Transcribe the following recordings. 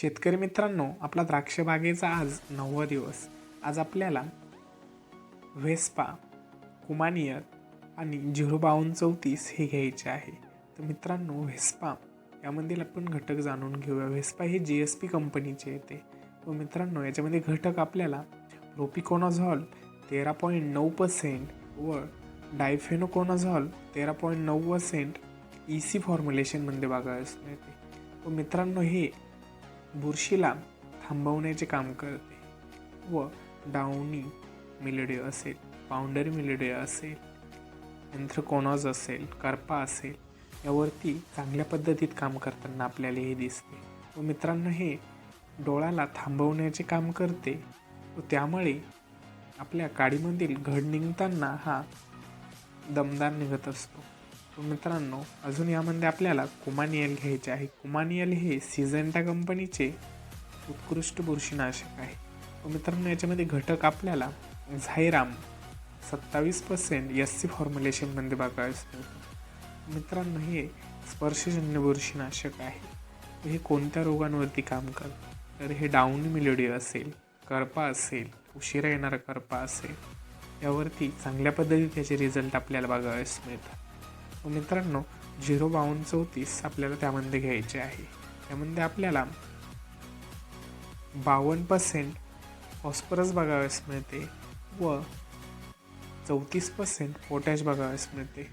शेतकरी मित्रांनो आपला द्राक्षबागेचा आज नववा दिवस. आज आपल्याला व्हेस्पा कुमानियर आणि झिरो बावन्न चौतीस हे घ्यायचे आहे. तर मित्रांनो व्हेस्पा यामधील आपण घटक जाणून घेऊया. व्हेस्पा हे जी एस पी कंपनीचे येते. व मित्रांनो याच्यामध्ये घटक आपल्याला रोपिकोनाझॉल तेरा पॉईंट नऊ पर्सेंट व डायफेनोकोनाझॉल तेरा पॉईंट नऊ पर्सेंट ई सी फॉर्म्युलेशनमध्ये बघायला मिळते. व मित्रांनो हे बुरशीला थांबवण्याचे काम करते व डाउनी मिलेडिय असेल पाऊंडरी मिलेडिय असेल एन्थ्रकोनॉज असेल करपा असेल यावरती चांगल्या पद्धतीत काम करताना आपल्याला हे दिसते. व मित्रांनो हे डोळ्याला थांबवण्याचे काम करते व त्यामुळे आपल्या काडीमधील घड निघताना हा दमदार निघत असतो. मित्रांनो अजून यामध्ये आपल्याला कुमानियल घ्यायचे आहे. कुमानियल हे सिझेंटा कंपनीचे उत्कृष्ट बुरशीनाशक आहे. व मित्रांनो याच्यामध्ये घटक आपल्याला झायराम सत्तावीस पर्सेंट एस सी फॉर्म्युलेशनमध्ये बघायला मिळतं मित्रांनो हे स्पर्शजन्य बुरशीनाशक आहे. हे कोणत्या रोगांवरती काम करतं? तर हे डाऊन मिलोडी असेल करपा असेल उशिरा येणारा करपा असेल यावरती चांगल्या पद्धतीत त्याचे रिझल्ट आपल्याला बघावयास मिळतात. मित्रांनो झिरो बावन्न चौतीस आपल्याला त्यामध्ये घ्यायचे आहे. त्यामध्ये आपल्याला बावन्न पर्सेंट फॉस्फरस बघावयास मिळते व चौतीस पर्सेंट पोटॅश बघावयास मिळते.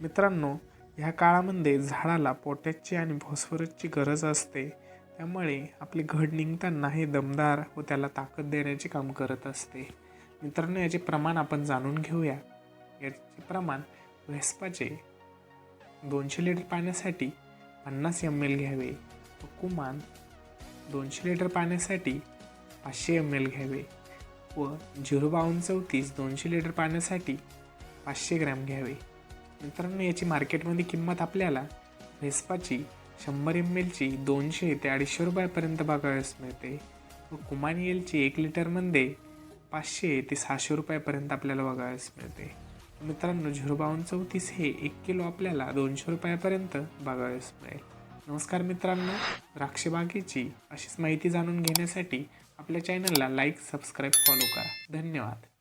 मित्रांनो ह्या काळामध्ये झाडाला पोटॅशची आणि फॉस्फरसची गरज असते. त्यामुळे आपली घड निघताना हे दमदार व त्याला ताकद देण्याचे काम करत असते. मित्रांनो याचे प्रमाण आपण जाणून घेऊया. याचे प्रमाण व्हेस्पाचे दोनशे लिटर पाण्यासाठी पन्नास एम एल घ्यावे. व कुमान दोनशे लिटर पाण्यासाठी पाचशे एम एल घ्यावे व झिरो बावन्न चौतीस दोनशे लिटर पाण्यासाठी पाचशे ग्रॅम घ्यावे. मित्रांनो याची मार्केटमध्ये किंमत आपल्याला व्हेस्पाची शंभर एम एलची दोनशे ते अडीचशे रुपयापर्यंत बघावयास मिळते व कुमानियलची एक लिटरमध्ये पाचशे ते सहाशे रुपयापर्यंत आपल्याला बघावयास मिळते. मित्रांनो झिरो बावन्न चौतीस हे एक किलो आपल्याला दोनशे रुपयापर्यंत बघावयास मिळेल. नमस्कार मित्रांनो द्राक्षबागेची अशीच माहिती जाणून घेण्यासाठी आपल्या चॅनलला लाईक सबस्क्राईब फॉलो करा. धन्यवाद.